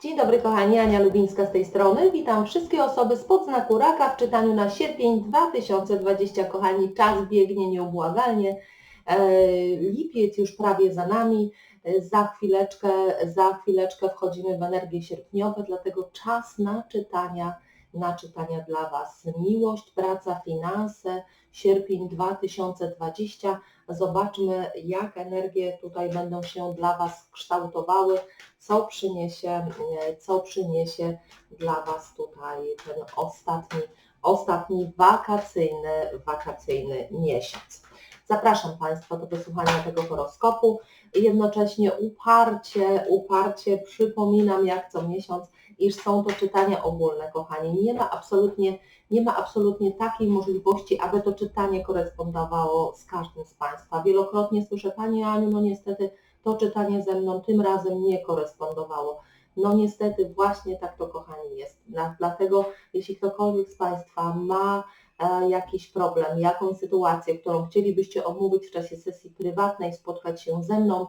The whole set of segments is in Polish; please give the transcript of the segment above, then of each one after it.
Dzień dobry kochani, Ania Lubińska z tej strony. Witam wszystkie osoby spod znaku raka w czytaniu na sierpień 2020. Kochani, czas biegnie nieubłagalnie. E, Lipiec już prawie za nami. E, Za chwileczkę, za chwileczkę wchodzimy w energię sierpniowe, dlatego czas na czytania, na czytania dla Was. Miłość, praca, finanse, sierpień 2020. Zobaczmy, jak energie tutaj będą się dla Was kształtowały co przyniesie, co przyniesie dla Was tutaj ten ostatni, ostatni wakacyjny, wakacyjny miesiąc. Zapraszam Państwa do wysłuchania tego horoskopu. Jednocześnie uparcie, uparcie przypominam jak co miesiąc, iż są to czytania ogólne, kochani. Nie ma absolutnie, nie ma absolutnie takiej możliwości, aby to czytanie korespondowało z każdym z Państwa. Wielokrotnie słyszę, Pani Aniu, no niestety to czytanie ze mną tym razem nie korespondowało. No niestety właśnie tak to kochani jest. Dlatego jeśli ktokolwiek z Państwa ma jakiś problem, jakąś sytuację, którą chcielibyście omówić w czasie sesji prywatnej, spotkać się ze mną,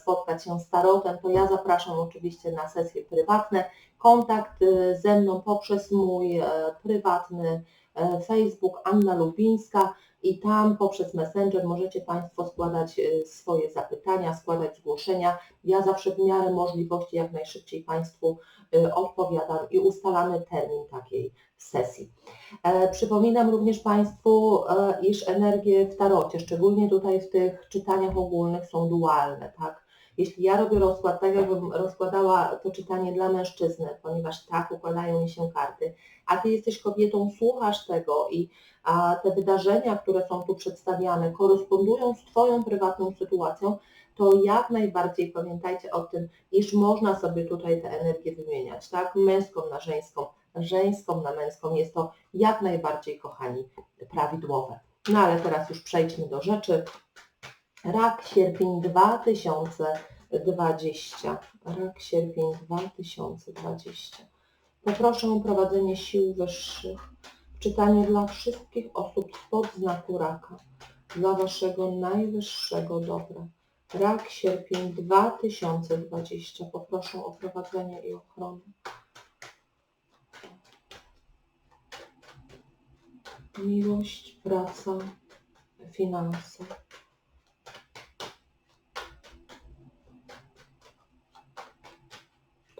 spotkać się z tarotem, to ja zapraszam oczywiście na sesje prywatne. Kontakt e, ze mną poprzez mój e, prywatny e, Facebook Anna Lubińska i tam poprzez Messenger możecie Państwo składać e, swoje zapytania, składać zgłoszenia. Ja zawsze w miarę możliwości jak najszybciej Państwu e, odpowiadam i ustalamy termin takiej sesji. E, Przypominam również Państwu, e, iż energie w tarocie, szczególnie tutaj w tych czytaniach ogólnych są dualne, tak? Jeśli ja robię rozkład, tak jakbym rozkładała to czytanie dla mężczyzny, ponieważ tak układają mi się karty, a Ty jesteś kobietą, słuchasz tego i te wydarzenia, które są tu przedstawiane, korespondują z Twoją prywatną sytuacją, to jak najbardziej pamiętajcie o tym, iż można sobie tutaj te energie wymieniać, tak? Męską na żeńską, żeńską na męską. Jest to jak najbardziej, kochani, prawidłowe. No ale teraz już przejdźmy do rzeczy. Rak sierpień 2020. Rak sierpień 2020. Poproszę o prowadzenie sił wyższych. Czytanie dla wszystkich osób spod znaku raka. Dla Waszego najwyższego dobra. Rak sierpień 2020. Poproszę o prowadzenie i ochronę. Miłość, praca, finanse.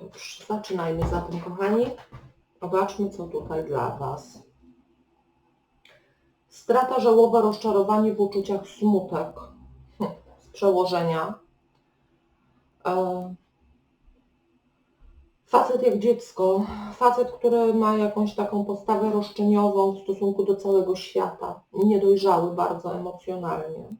Dobrze, zaczynajmy zatem, kochani. Zobaczmy, co tutaj dla Was. Strata, żałoba, rozczarowanie w uczuciach, smutek z przełożenia. Facet jak dziecko, facet, który ma jakąś taką postawę roszczeniową w stosunku do całego świata, niedojrzały bardzo emocjonalnie.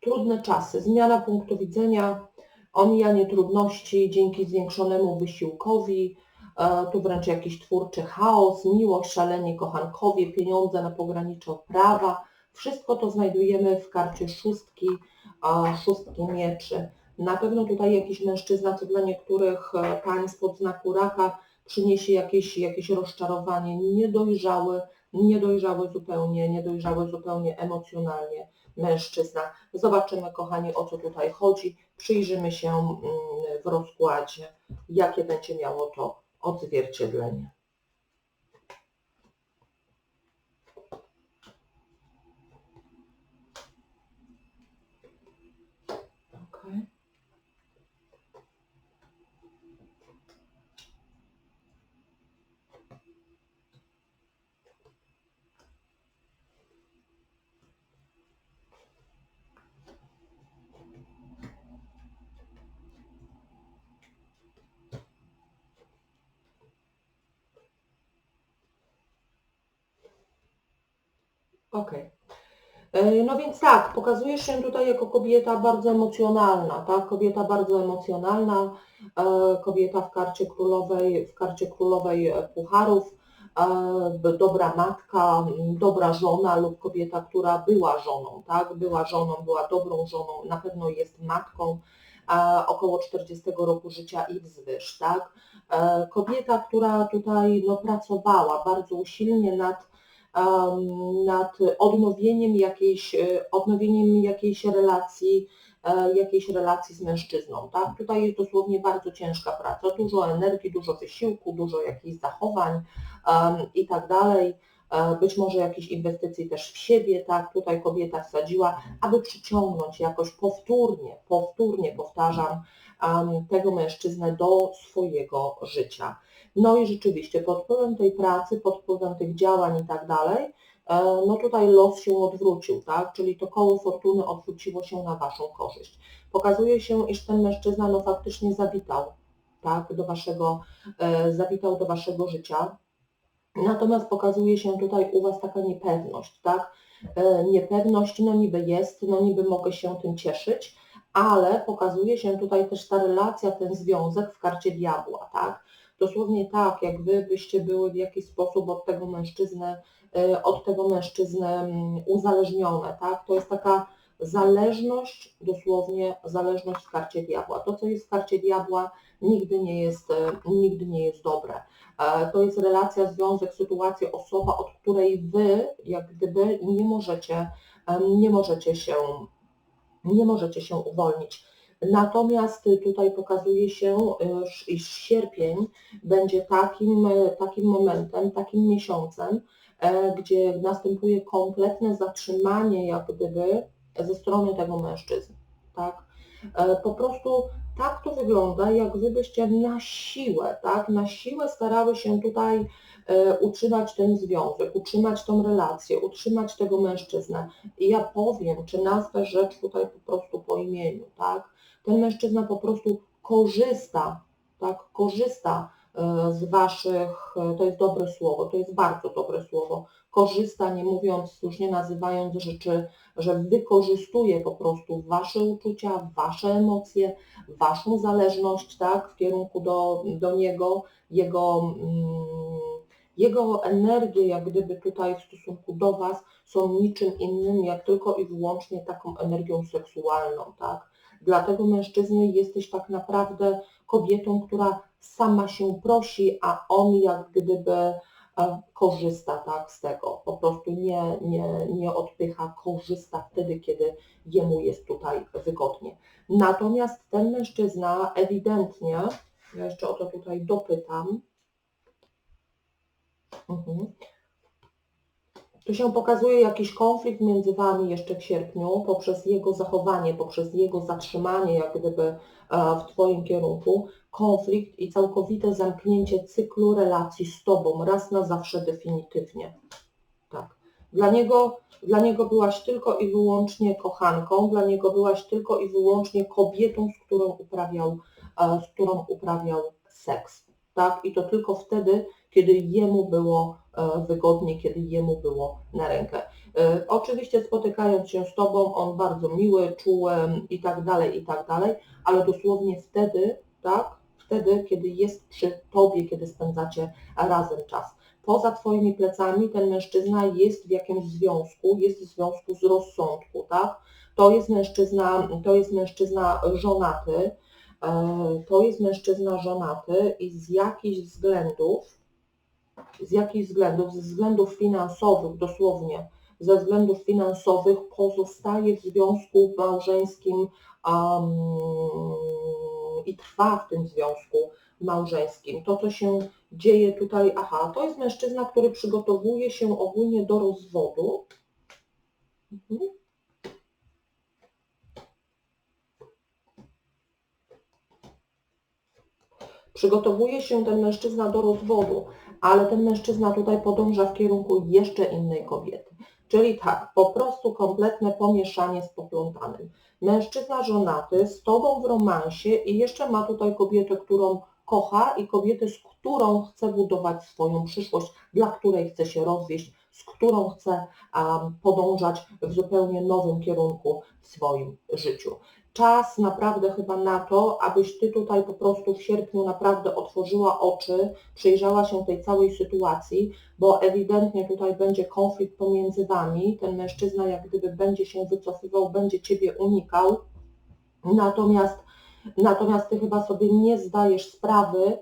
Trudne czasy, zmiana punktu widzenia, omijanie trudności dzięki zwiększonemu wysiłkowi, e, tu wręcz jakiś twórczy chaos, miłość, szalenie kochankowie, pieniądze na pograniczu prawa. Wszystko to znajdujemy w karcie szóstki, szóstki mieczy. Na pewno tutaj jakiś mężczyzna, co dla niektórych e, pań spod znaku raka przyniesie jakieś, jakieś rozczarowanie, niedojrzały, niedojrzały zupełnie, niedojrzały zupełnie emocjonalnie mężczyzna. Zobaczymy, kochani, o co tutaj chodzi. Przyjrzymy się mm, w rozkładzie, jakie będzie miało to odzwierciedlenie. Okay. Okej. E, No więc tak, pokazujesz się tutaj jako kobieta bardzo emocjonalna, tak? Kobieta bardzo emocjonalna, e, kobieta w karcie królowej, w karcie królowej e, pucharów, dobra matka, dobra żona lub kobieta, która była żoną, tak? Była żoną, była dobrą żoną, na pewno jest matką, około 40 roku życia i wzwyż, tak? Kobieta, która tutaj no, pracowała bardzo usilnie nad nad odnowieniem jakiejś, e, odnowieniem jakiejś relacji, e, jakiejś relacji z mężczyzną, tak? Tutaj jest dosłownie bardzo ciężka praca, dużo energii, dużo wysiłku, dużo jakichś zachowań i tak dalej. E, być może jakieś inwestycji też w siebie, tak, tutaj kobieta wsadziła, aby przyciągnąć jakoś powtórnie, powtórnie powtarzam, tego mężczyznę do swojego życia. No i rzeczywiście pod wpływem tej pracy, pod wpływem tych działań i tak dalej, e, no tutaj los się odwrócił, tak? Czyli to koło fortuny odwróciło się na Waszą korzyść. Pokazuje się, iż ten mężczyzna no faktycznie zawitał, tak? Do Waszego, e, zawitał do Waszego życia. Natomiast pokazuje się tutaj u Was taka niepewność, tak? E, niepewność, no niby jest, no niby mogę się tym cieszyć, ale pokazuje się tutaj też ta relacja, ten związek w karcie diabła, tak? Dosłownie tak, jak wy byście były w jakiś sposób od tego mężczyzny, e, od tego mężczyzny mm, uzależnione, tak? To jest taka zależność, dosłownie zależność w karcie diabła. To, co jest w karcie diabła, nigdy nie jest, e, nigdy nie jest dobre. E, to jest relacja, związek, sytuacja, osoba, od której wy, jak gdyby, nie możecie, nie możecie się nie możecie się uwolnić. Natomiast tutaj pokazuje się, iż sierpień będzie takim, takim momentem, takim miesiącem, e, gdzie następuje kompletne zatrzymanie jak gdyby ze strony tego mężczyzny. Tak? E, po prostu tak to wygląda, jak wy byście na siłę, tak, na siłę starały się tutaj e, utrzymać ten związek, utrzymać tą relację, utrzymać tego mężczyznę. I ja powiem, czy nazwę rzecz tutaj po prostu po imieniu, tak. Ten mężczyzna po prostu korzysta, tak, korzysta z waszych, to jest dobre słowo, to jest bardzo dobre słowo, korzysta, nie mówiąc, już nie nazywając rzeczy, że wykorzystuje po prostu wasze uczucia, wasze emocje, waszą zależność, tak, w kierunku do, do niego, jego, mm, jego energie, jak gdyby tutaj w stosunku do was są niczym innym, jak tylko i wyłącznie taką energią seksualną, tak. Dlatego mężczyzny jesteś tak naprawdę kobietą, która sama się prosi, a on jak gdyby korzysta tak z tego, po prostu nie, nie, nie odpycha, korzysta wtedy, kiedy jemu jest tutaj wygodnie. Natomiast ten mężczyzna ewidentnie, ja jeszcze o to tutaj dopytam, mhm. Tu się pokazuje jakiś konflikt między Wami jeszcze w sierpniu poprzez jego zachowanie, poprzez jego zatrzymanie jak gdyby e, w Twoim kierunku, konflikt i całkowite zamknięcie cyklu relacji z Tobą raz na zawsze definitywnie. Tak. Dla niego, dla niego byłaś tylko i wyłącznie kochanką, dla niego byłaś tylko i wyłącznie kobietą, z którą uprawiał, e, z którą uprawiał seks. Tak? I to tylko wtedy, kiedy jemu było e, wygodnie, kiedy jemu było na rękę. E, oczywiście spotykając się z Tobą, on bardzo miły, czuły i tak dalej, i tak dalej, ale dosłownie wtedy, tak, wtedy, kiedy jest przy Tobie, kiedy spędzacie razem czas. Poza Twoimi plecami ten mężczyzna jest w jakimś związku, jest w związku z rozsądku, tak? To jest mężczyzna, to jest mężczyzna żonaty, e, to jest mężczyzna żonaty i z jakichś względów, z jakichś względów, ze względów finansowych dosłownie, ze względów finansowych pozostaje w związku małżeńskim um, i trwa w tym związku małżeńskim. To, co się dzieje tutaj, aha, to jest mężczyzna, który przygotowuje się ogólnie do rozwodu. Mhm. Przygotowuje się ten mężczyzna do rozwodu, ale ten mężczyzna tutaj podąża w kierunku jeszcze innej kobiety. Czyli tak, po prostu kompletne pomieszanie z poplątanym. Mężczyzna żonaty z tobą w romansie i jeszcze ma tutaj kobietę, którą kocha i kobietę, z którą chce budować swoją przyszłość, dla której chce się rozwieść, z którą chce um, podążać w zupełnie nowym kierunku w swoim życiu. Czas naprawdę chyba na to, abyś Ty tutaj po prostu w sierpniu naprawdę otworzyła oczy, przyjrzała się tej całej sytuacji, bo ewidentnie tutaj będzie konflikt pomiędzy Wami, ten mężczyzna jak gdyby będzie się wycofywał, będzie Ciebie unikał, natomiast, natomiast Ty chyba sobie nie zdajesz sprawy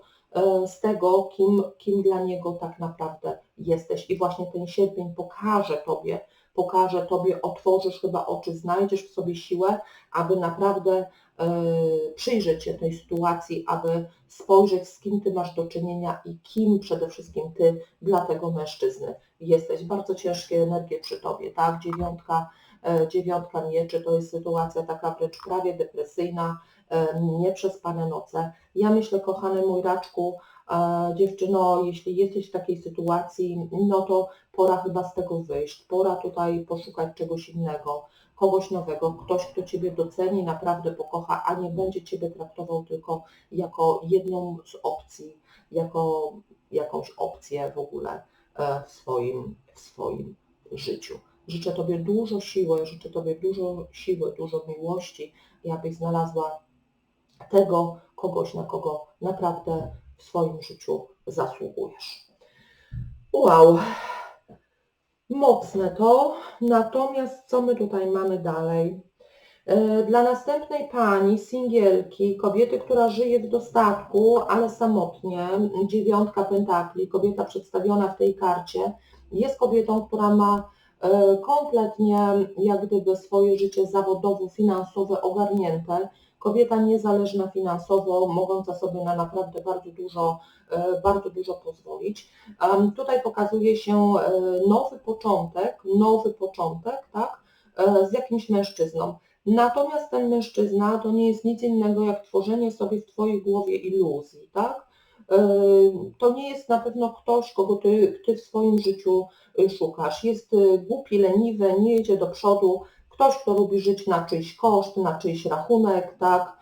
z tego, kim, kim dla niego tak naprawdę jesteś i właśnie ten sierpień pokaże Tobie, pokaże Tobie, otworzysz chyba oczy, znajdziesz w sobie siłę, aby naprawdę y, przyjrzeć się tej sytuacji, aby spojrzeć z kim Ty masz do czynienia i kim przede wszystkim Ty dla tego mężczyzny jesteś. Bardzo ciężkie energie przy Tobie, tak? Dziewiątka, y, dziewiątka mieczy to jest sytuacja taka wręcz prawie depresyjna, nieprzespane noce. Ja myślę, kochany mój raczku, dziewczyno, jeśli jesteś w takiej sytuacji, no to pora chyba z tego wyjść, pora tutaj poszukać czegoś innego, kogoś nowego, ktoś, kto Ciebie doceni, naprawdę pokocha, a nie będzie Ciebie traktował tylko jako jedną z opcji, jako jakąś opcję w ogóle e, w swoim, w swoim życiu. Życzę Tobie dużo siły, życzę Tobie dużo siły, dużo miłości i abyś znalazła tego kogoś, na kogo naprawdę w swoim życiu zasługujesz. Wow, mocne to. Natomiast co my tutaj mamy dalej? E, dla następnej pani, singielki, kobiety, która żyje w dostatku, ale samotnie, dziewiątka pentakli, kobieta przedstawiona w tej karcie, jest kobietą, która ma kompletnie jak gdyby swoje życie zawodowo-finansowe ogarnięte, kobieta niezależna finansowo, mogąca sobie na naprawdę bardzo dużo, e, bardzo dużo pozwolić. Tutaj pokazuje się e, nowy początek, nowy początek, tak, e, z jakimś mężczyzną. Natomiast ten mężczyzna to nie jest nic innego jak tworzenie sobie w Twojej głowie iluzji, tak? To nie jest na pewno ktoś, kogo ty, ty w swoim życiu szukasz. Jest głupi, leniwy, nie jedzie do przodu, Ktoś, kto lubi żyć na czyjś koszt, na czyjś rachunek, tak,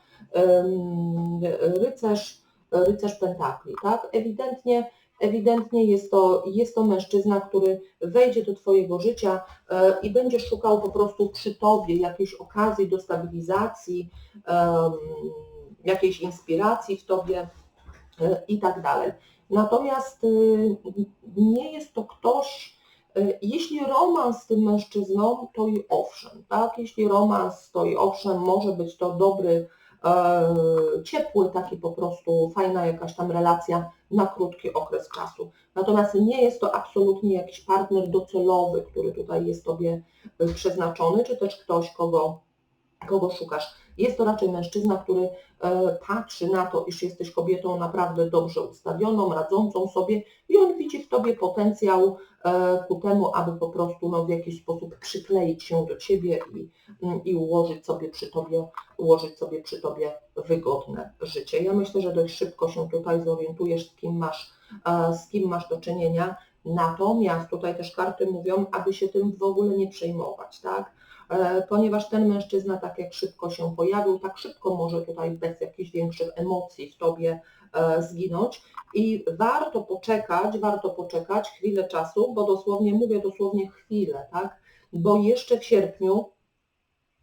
rycerz, rycerz pentakli, tak, ewidentnie, ewidentnie jest to, jest to mężczyzna, który wejdzie do Twojego życia e, i będzie szukał po prostu przy Tobie jakiejś okazji do stabilizacji, jakiejś inspiracji w Tobie. e, i tak dalej. Natomiast y, nie jest to ktoś, E, jeśli romans z tym mężczyzną, to i owszem, tak? Jeśli romans, to i owszem, może być to dobry, e, ciepły, taki po prostu fajna jakaś tam relacja na krótki okres czasu. Natomiast nie jest to absolutnie jakiś partner docelowy, który tutaj jest Tobie e, przeznaczony, czy też ktoś, kogo, kogo szukasz. Jest to raczej mężczyzna, który e, patrzy na to, iż jesteś kobietą naprawdę dobrze ustawioną, radzącą sobie i on widzi w Tobie potencjał e, ku temu, aby po prostu no, w jakiś sposób przykleić się do Ciebie i, mm, i ułożyć, sobie przy tobie, ułożyć sobie przy Tobie wygodne życie. Ja myślę, że dość szybko się tutaj zorientujesz, z kim masz, e, z kim masz do czynienia. Natomiast tutaj też karty mówią, aby się tym w ogóle nie przejmować, tak? E, ponieważ ten mężczyzna tak jak szybko się pojawił, tak szybko może tutaj bez jakichś większych emocji w Tobie e, zginąć. I warto poczekać, warto poczekać chwilę czasu, bo dosłownie, mówię dosłownie chwilę, tak, bo jeszcze w sierpniu,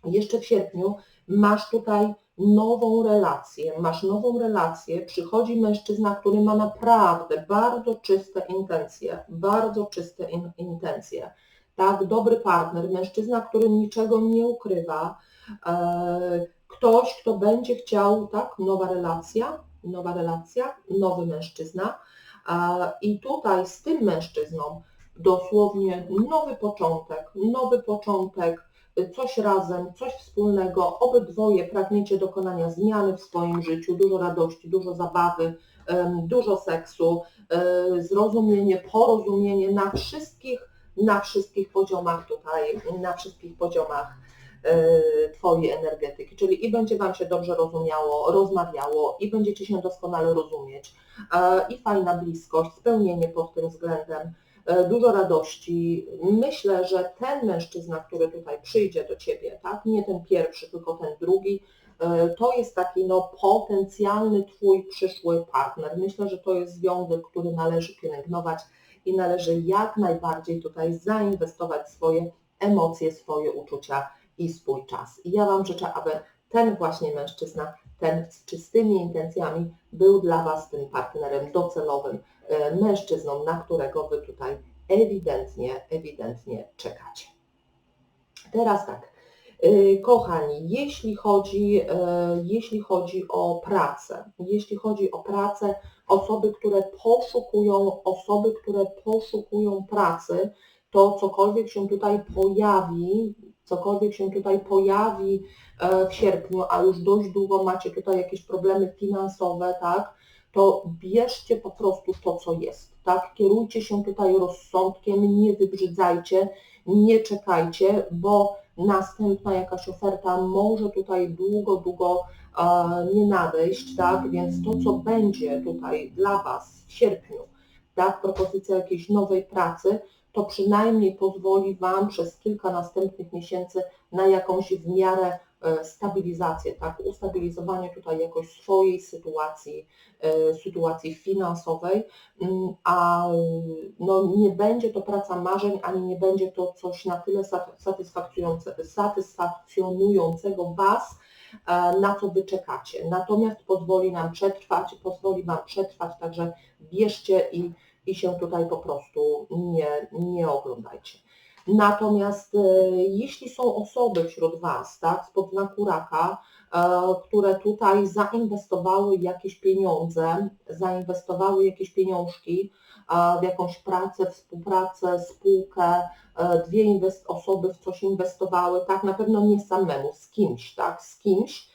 jeszcze w sierpniu masz tutaj nową relację, masz nową relację, przychodzi mężczyzna, który ma naprawdę bardzo czyste intencje, bardzo czyste in, intencje tak, dobry partner, mężczyzna, który niczego nie ukrywa, e, ktoś, kto będzie chciał, tak, nowa relacja, nowa relacja, nowy mężczyzna i tutaj z tym mężczyzną dosłownie nowy początek, nowy początek, coś razem, coś wspólnego, obydwoje pragniecie dokonania zmiany w swoim życiu, dużo radości, dużo zabawy, dużo seksu, e, zrozumienie, porozumienie na wszystkich na wszystkich poziomach tutaj, na wszystkich poziomach e, Twojej energetyki, czyli i będzie Wam się dobrze rozumiało, rozmawiało i będziecie się doskonale rozumieć e, i fajna bliskość, spełnienie pod tym względem, e, dużo radości. Myślę, że ten mężczyzna, który tutaj przyjdzie do Ciebie, tak, nie ten pierwszy, tylko ten drugi, to jest taki no, potencjalny Twój przyszły partner. Myślę, że to jest związek, który należy pielęgnować i należy jak najbardziej tutaj zainwestować swoje emocje, swoje uczucia i swój czas. I ja Wam życzę, aby ten właśnie mężczyzna, ten z czystymi intencjami był dla Was tym partnerem docelowym, e, mężczyzną, na którego Wy tutaj ewidentnie, ewidentnie czekacie. Teraz tak, Kochani, jeśli chodzi, e, jeśli chodzi o pracę, jeśli chodzi o pracę, osoby, które poszukują, osoby, które poszukują pracy, to cokolwiek się tutaj pojawi, cokolwiek się tutaj pojawi e, w sierpniu, a już dość długo macie tutaj jakieś problemy finansowe, tak, to bierzcie po prostu to, co jest, tak, kierujcie się tutaj rozsądkiem, nie wybrzydzajcie, nie czekajcie, bo następna jakaś oferta może tutaj długo, długo e, nie nadejść, tak, więc to, co będzie tutaj dla Was w sierpniu, tak, propozycja jakiejś nowej pracy, to przynajmniej pozwoli Wam przez kilka następnych miesięcy na jakąś w miarę stabilizację, tak, ustabilizowanie tutaj jakoś swojej sytuacji, e, sytuacji finansowej, mm, a no, nie będzie to praca marzeń, ani nie będzie to coś na tyle satysfakcjonujące, satysfakcjonującego Was, e, na co Wy czekacie. Natomiast pozwoli nam przetrwać, pozwoli Wam przetrwać, także bierzcie i i się tutaj po prostu nie, nie oglądajcie. Natomiast e, jeśli są osoby wśród Was, tak, spod znaku raka, e, które tutaj zainwestowały jakieś pieniądze, zainwestowały jakieś pieniążki e, w jakąś pracę, współpracę, spółkę, dwie osoby w coś inwestowały, tak, na pewno nie samemu, z kimś, tak, z kimś,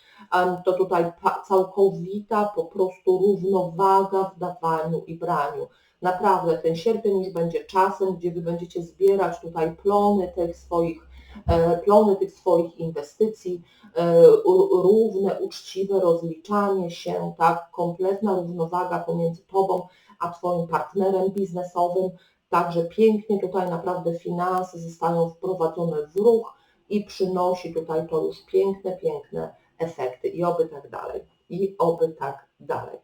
to tutaj całkowita po prostu równowaga w dawaniu i braniu. Naprawdę ten sierpień już będzie czasem, gdzie Wy będziecie zbierać tutaj plony tych swoich, e, plony tych swoich inwestycji, e, równe, uczciwe rozliczanie się, tak, kompletna równowaga pomiędzy Tobą a Twoim partnerem biznesowym, także pięknie tutaj naprawdę finanse zostają wprowadzone w ruch i przynosi tutaj to już piękne, piękne efekty i oby tak dalej, i oby tak dalej.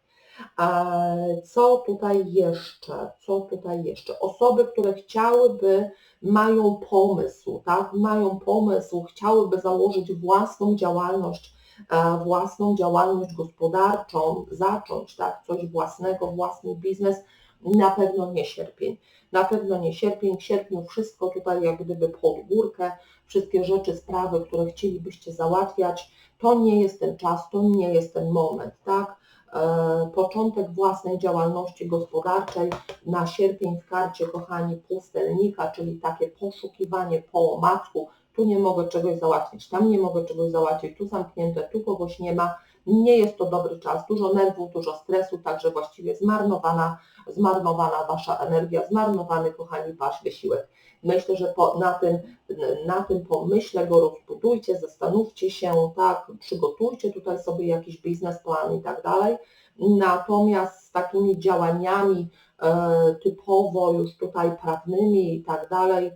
Co tutaj jeszcze? Co tutaj jeszcze? Osoby, które chciałyby, mają pomysł, tak? Mają pomysł, chciałyby założyć własną działalność, e, własną działalność gospodarczą, zacząć, tak? Coś własnego, własny biznes, na pewno nie sierpień. Na pewno nie sierpień. W sierpniu wszystko tutaj jak gdyby pod górkę, wszystkie rzeczy, sprawy, które chcielibyście załatwiać, to nie jest ten czas, to nie jest ten moment, tak? E, początek własnej działalności gospodarczej na sierpień w karcie, kochani, pustelnika, czyli takie poszukiwanie po matku, tu nie mogę czegoś załatwić, tam nie mogę czegoś załatwić, tu zamknięte, tu kogoś nie ma, nie jest to dobry czas, dużo nerwów, dużo stresu, także właściwie zmarnowana, zmarnowana Wasza energia, zmarnowany, kochani, Wasz wysiłek. Myślę, że po, na, tym, na tym pomyśle go rozbudujcie, zastanówcie się, tak, przygotujcie tutaj sobie jakiś biznesplan i tak dalej. Natomiast z takimi działaniami e, typowo już tutaj prawnymi i tak dalej,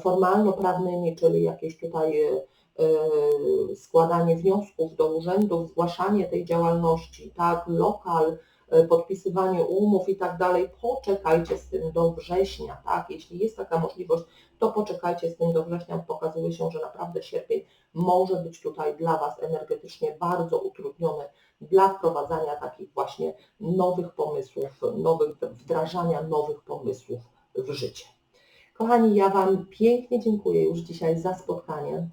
formalno-prawnymi, czyli jakieś tutaj e, e składanie wniosków do urzędów, zgłaszanie tej działalności, tak, lokal, E, podpisywanie umów i tak dalej, poczekajcie z tym do września, tak? Jeśli jest taka możliwość, to poczekajcie z tym do września. Pokazuje się, że naprawdę sierpień może być tutaj dla Was energetycznie bardzo utrudniony dla wprowadzania takich właśnie nowych pomysłów, nowych, wdrażania nowych pomysłów w życie. Kochani, ja Wam pięknie dziękuję już dzisiaj za spotkanie.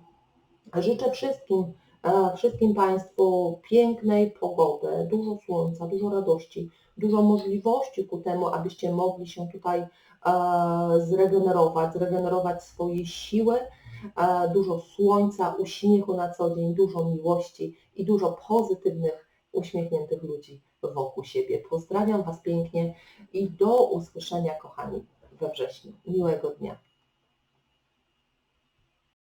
Życzę wszystkim wszystkim Państwu pięknej pogody, dużo słońca, dużo radości, dużo możliwości ku temu, abyście mogli się tutaj e, zregenerować, zregenerować swoje siły, e, dużo słońca, uśmiechu na co dzień, dużo miłości i dużo pozytywnych, uśmiechniętych ludzi wokół siebie. Pozdrawiam Was pięknie i do usłyszenia, kochani, we wrześniu. Miłego dnia.